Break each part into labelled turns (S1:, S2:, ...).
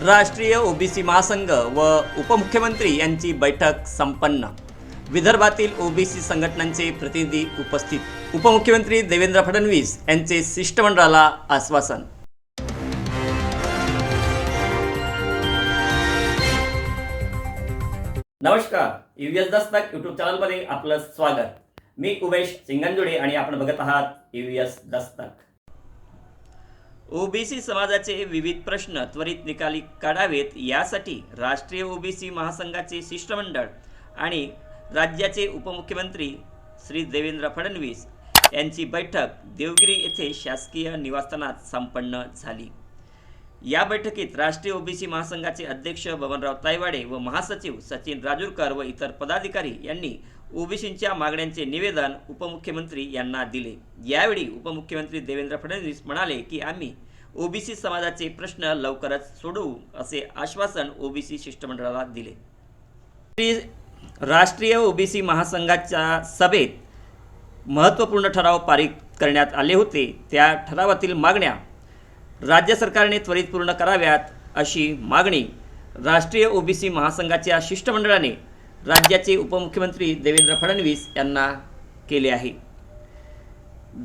S1: राष्ट्रीय ओबीसी महासंघ व उपमुख्यमंत्री यांची बैठक संपन्न. विदर्भातील ओबीसी संघटनांचे प्रतिनिधी उपस्थित. उपमुख्यमंत्री देवेंद्र फडणवीस यांचे शिष्टमंडळाला आश्वासन. नमस्कार. युएस दस्तक यूट्यूब चॅनलमध्ये आपलं स्वागत. मी उमेश सिंगंजुडे आणि आपण बघत आहात युएस दस्तक. ओबीसी समाजाचे विविध प्रश्न त्वरित निकाली काढावेत यासाठी राष्ट्रीय ओबीसी महासंघाचे शिष्टमंडळ आणि राज्याचे उपमुख्यमंत्री श्री देवेंद्र फडणवीस यांची बैठक देवगिरी येथे शासकीय निवासस्थानात संपन्न झाली. या बैठकीत राष्ट्रीय ओबीसी महासंघाचे अध्यक्ष बबनराव तायवाडे व महासचिव सचिन राजूरकर व इतर पदाधिकारी यांनी ओबीसींच्या मागण्यांचे निवेदन उपमुख्यमंत्री यांना दिले. यावेळी उपमुख्यमंत्री देवेंद्र फडणवीस म्हणाले की आम्ही ओबीसी समाजाचे प्रश्न लवकरच सोडवू असे आश्वासन ओबीसी शिष्टमंडळाला दिले. श्री- राष्ट्रीय ओबीसी महासंघाच्या सभेत महत्त्वपूर्ण ठराव पारित करण्यात आले होते. त्या ठरावातील मागण्या राज्य सरकारने त्वरित पूर्ण कराव्यात अशी मागणी राष्ट्रीय ओबीसी महासंघाच्या शिष्टमंडळाने राज्याचे उपमुख्यमंत्री देवेंद्र फडणवीस यांना केले आहे.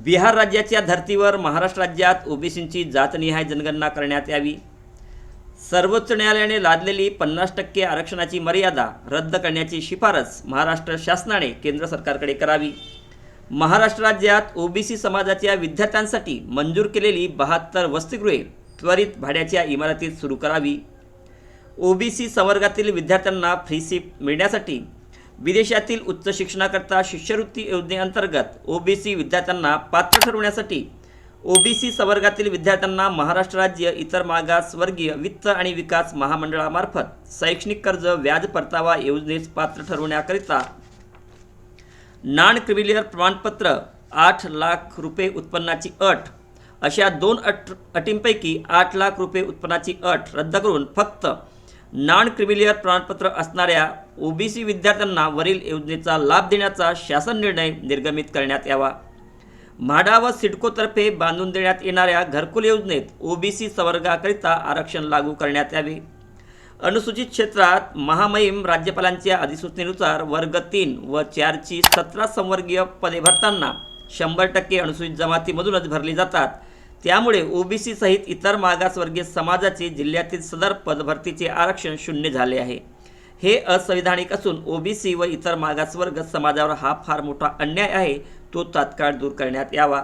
S1: बिहार राज्याच्या धर्तीवर महाराष्ट्र राज्यात ओबीसींची जातनिहाय जनगणना करण्यात यावी. सर्वोच्च न्यायालयाने लादलेली पन्नास टक्के आरक्षणाची मर्यादा रद्द करण्याची शिफारस महाराष्ट्र शासनाने केंद्र सरकारकडे करावी. महाराष्ट्र राज्यात ओबीसी समाजाच्या विद्यार्थ्यांसाठी मंजूर केलेली बहात्तर वसतिगृहे त्वरित भाड्याच्या इमारतीत सुरू करावी. ओबीसी संवर्गातील विद्यार्थ्यांना फ्री सीट मिळण्यासाठी विदेशातील उच्च शिक्षणाकरता शिष्यवृत्ती योजनेअंतर्गत ओबीसी विद्यार्थ्यांना पात्र ठरवण्यासाठी ओबीसी संवर्गातील विद्यार्थ्यांना महाराष्ट्र राज्य इतर मागासवर्गीय वित्त आणि विकास महामंडळामार्फत शैक्षणिक कर्ज व्याज परतावा योजनेस पात्र ठरवण्याकरिता नॉन क्रिमिलियर प्रमाणपत्र आठ लाख रुपये उत्पन्नाची अट अशा दोन अट अटींपैकी आठ लाख रुपये उत्पन्नाची अट रद्द करून फक्त नॉन क्रिमिलियर प्रमाणपत्र असणाऱ्या ओबीसी विद्यार्थ्यांना वरील योजनेचा लाभ देण्याचा शासन निर्णय निर्गमित करण्यात यावा. म्हाडा व सिडकोतर्फे बांधून देण्यात येणाऱ्या घरकुल योजनेत ओबीसी संवर्गाकरिता आरक्षण लागू करण्यात यावे. अनुसूचित क्षेत्रात महामहिम राज्यपालांच्या अधिसूचनेनुसार वर्ग तीन व चारची सतरा संवर्गीय पदे भरताना शंभर टक्के अनुसूचित जमातीमधूनच भरली जातात. त्यामुळे ओबीसी सहित इतर मागासवर्गीय समाजाचे जिल्ह्यातील सदर पदभरतीचे आरक्षण शून्य झाले आहे. हे असंविधानिक असून ओबीसी व इतर मागासवर्ग समाजावर हा फार मोठा अन्याय आहे तो तात्काळ दूर करण्यात यावा.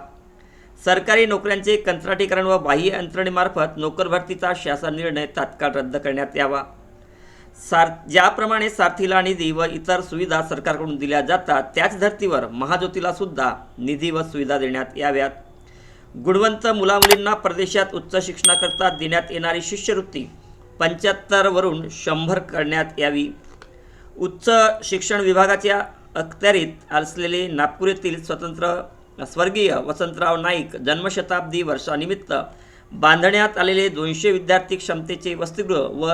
S1: सरकारी नोकऱ्यांचे कंत्राटीकरण व बाह्य यंत्रणेमार्फत नोकरभरतीचा शासन निर्णय तात्काळ रद्द करण्यात यावा. सार ज्याप्रमाणे सारथीला निधी व इतर सुविधा सरकारकडून दिल्या जातात त्याच धर्तीवर महाज्योतीला सुद्धा निधी व सुविधा देण्यात याव्यात. गुणवंत मुलामुलींना परदेशात उच्च शिक्षणाकरता देण्यात येणारी शिष्यवृत्ती पंच्याहत्तरवरून शंभर करण्यात यावी. उच्च शिक्षण विभागाच्या अखत्यारीत असलेले नागपूर येथील स्वतंत्र स्वर्गीय वसंतराव नाईक जन्मशताब्दी वर्षानिमित्त बांधण्यात आलेले दोनशे विद्यार्थी क्षमतेचे वसतिगृह व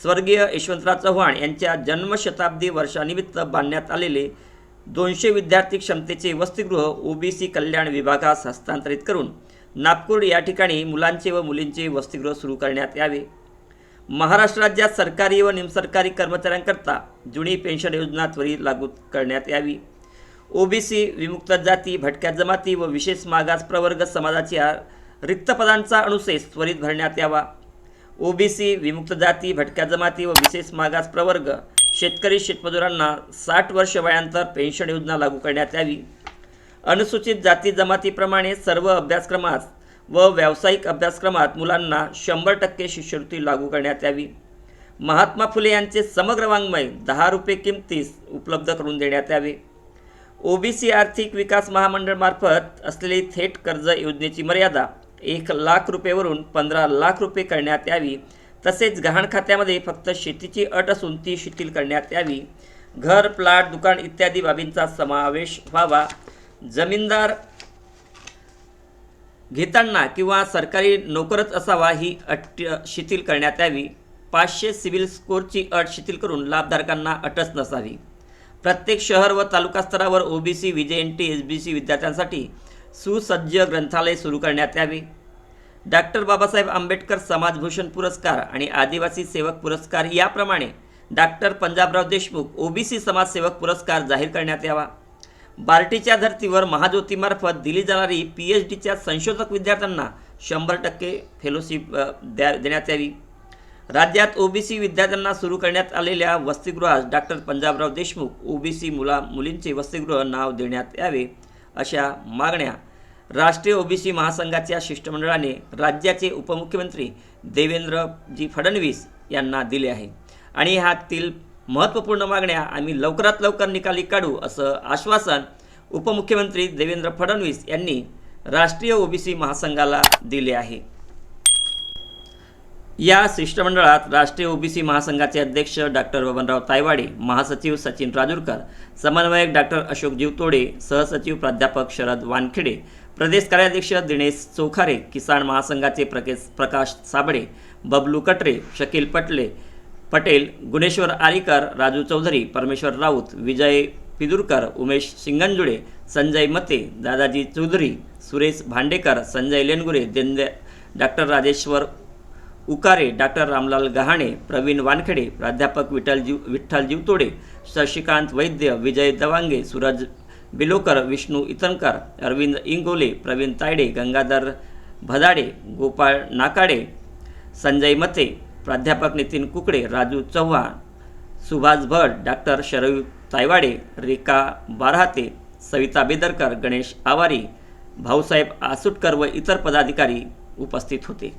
S1: स्वर्गीय यशवंतराव चव्हाण यांच्या जन्मशताब्दी वर्षानिमित्त बांधण्यात आलेले दोनशे विद्यार्थी क्षमतेचे वसतिगृह ओबीसी कल्याण विभागास हस्तांतरित करून नागपूर या ठिकाणी मुलांचे व मुलींचे वसतिगृह सुरू करण्यात यावे. महाराष्ट्र राज्यात सरकारी व निमसरकारी कर्मचाऱ्यांकरता जुनी पेन्शन योजना त्वरित लागू करण्यात यावी. ओबीसी विमुक्त जाती भटक्या जमाती व विशेष मागास प्रवर्ग समाजाच्या रिक्त पदांचा अनुशेष त्वरित भरण्यात यावा. ओबीसी विमुक्त जाती भटक्या जमाती व विशेष मागास प्रवर्ग शेतकरी शेतमजुरांना साठ वर्ष वयानंतर पेन्शन योजना लागू करण्यात यावी. अनुसूचित जाती जमातीप्रमाणे सर्व अभ्यासक्रमात व व्यावसायिक अभ्यासक्रमात मुलांना शंभर टक्के शिष्यवृत्ती लागू करण्यात यावी. महात्मा फुले यांचे समग्र वाङ्मय दहा रुपये किमतीस उपलब्ध करून देण्यात यावे. ओबीसी आर्थिक विकास महामंडळमार्फत असलेली थेट कर्ज योजनेची मर्यादा एक लाख रुपयेवरून पंधरा लाख रुपये करण्यात यावी. तसेच गहाण खात्यामध्ये फक्त शेतीची अट असून ती शिथिल करण्यात यावी. घर प्लाट दुकान इत्यादी बाबींचा समावेश व्हावा. जमीनदार घेताना किंवा सरकारी नोकरच असावा ही अट शिथिल करण्यात यावी. पाचशे सिव्हिल स्कोअरची अट शिथिल करून लाभधारकांना अटच नसावी. प्रत्येक शहर व तालुका स्तरावर OBC V J N T S B C विद्यार्थ्यांसाठी सुसज्ज ग्रंथालय सुरू करण्यात यावे. डॉक्टर बाबासाहेब आंबेडकर समाजभूषण पुरस्कार आणि आदिवासी सेवक पुरस्कार याप्रमाणे डॉक्टर पंजाबराव देशमुख ओबीसी समाजसेवक पुरस्कार जाहीर करण्यात यावा. बार्टीच्या धर्तीवर महाज्योतीमार्फत दिली जाणारी पी एच डीच्या संशोधक विद्यार्थ्यांना शंभर टक्के फेलोशिप द्या देण्यात यावी. राज्यात ओबीसी विद्यार्थ्यांना सुरू करण्यात आलेल्या वसतिगृहास डॉक्टर पंजाबराव देशमुख ओबीसी मुला मुलींचे वसतिगृह नाव देण्यात यावे अशा मागण्या राष्ट्रीय ओबीसी महासंघाच्या शिष्टमंडळाने राज्याचे उपमुख्यमंत्री देवेंद्रजी फडणवीस यांना दिले आहे. आणि ह्यातील महत्त्वपूर्ण मागण्या आम्ही लवकरात लवकर निकाली काढू असं आश्वासन उपमुख्यमंत्री देवेंद्र फडणवीस यांनी राष्ट्रीय ओबीसी महासंघाला दिले आहे. या शिष्टमंडळात राष्ट्रीय ओबीसी महासंघाचे अध्यक्ष डॉक्टर बबनराव तायवाडे महासचिव सचिन राजूरकर समन्वयक डॉक्टर अशोक जीवतोडे सहसचिव प्राध्यापक शरद वानखेडे प्रदेश कार्याध्यक्ष दिनेश चोखारे किसान महासंघाचे प्रकेश प्रकाश साबळे बबलू कटरे शकील पटले पटेल गुणेश्वर आरीकर राजू चौधरी परमेश्वर राऊत विजय पिदुरकर उमेश शिंगंजुडे संजय मते दादाजी चौधरी सुरेश भांडेकर संजय लेनगुरे देंदे डॉक्टर राजेश्वर उकारे डॉक्टर रामलाल गहाणे प्रवीण वानखेडे प्राध्यापक विठ्ठल जीव विठ्ठल जीवतोडे शशिकांत वैद्य विजय दवांगे सूरज बिलोकर विष्णू इतनकर अरविंद इंगोले प्रवीण तायडे गंगाधर भदाडे गोपाळ नाकाडे संजय मते प्राध्यापक नितीन कुकडे राजू चव्हाण सुभाष भट डॉक्टर शरयू तायवाडे रेखा बारहाते सविता बेदरकर गणेश आवारी भाऊसाहेब आसुटकर व इतर पदाधिकारी उपस्थित होते.